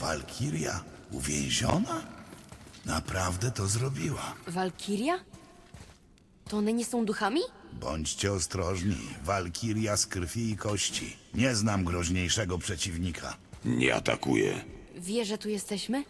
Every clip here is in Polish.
Walkiria uwięziona? Naprawdę to zrobiła. Walkiria? To one nie są duchami? Bądźcie ostrożni. Walkiria z krwi i kości. Nie znam groźniejszego przeciwnika. Nie atakuje. Wie, że tu jesteśmy?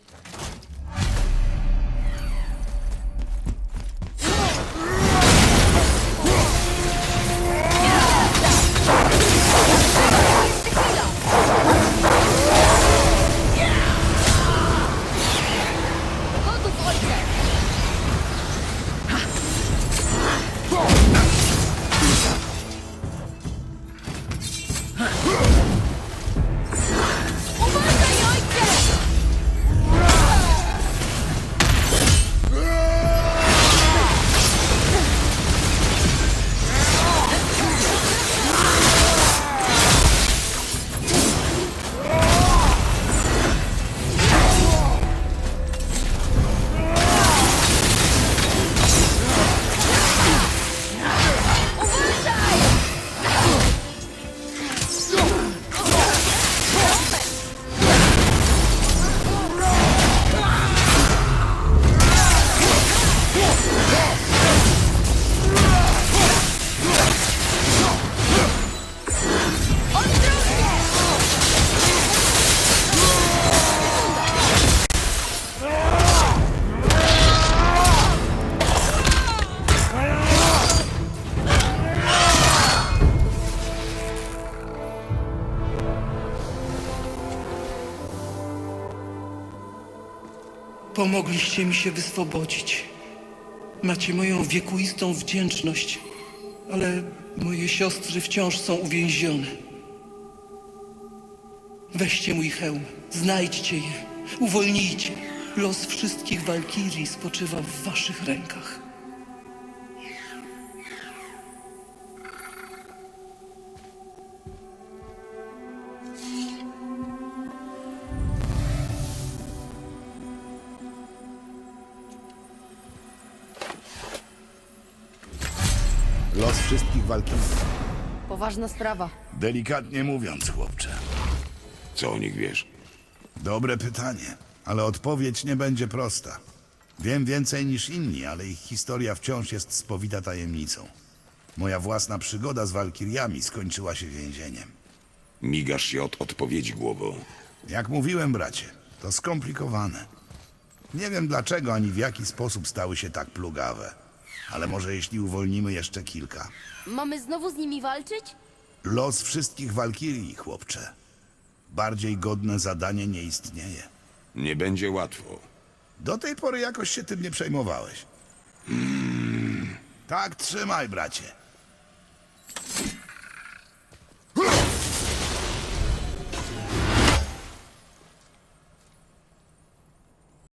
Pomogliście mi się wyswobodzić. Macie moją wiekuistą wdzięczność, ale moje siostry wciąż są uwięzione. Weźcie mój hełm, znajdźcie je, uwolnijcie. Los wszystkich walkirii spoczywa w waszych rękach. Los wszystkich walkirii. Poważna sprawa. Delikatnie mówiąc, chłopcze. Co o nich wiesz? Dobre pytanie, ale odpowiedź nie będzie prosta. Wiem więcej niż inni, ale ich historia wciąż jest spowita tajemnicą. Moja własna przygoda z walkiriami skończyła się więzieniem. Migasz się od odpowiedzi głową. Jak mówiłem, bracie, to skomplikowane. Nie wiem dlaczego ani w jaki sposób stały się tak plugawe. Ale może jeśli uwolnimy jeszcze kilka. Mamy znowu z nimi walczyć? Los wszystkich walkirii, chłopcze. Bardziej godne zadanie nie istnieje. Nie będzie łatwo. Do tej pory jakoś się tym nie przejmowałeś. Tak, trzymaj, bracie.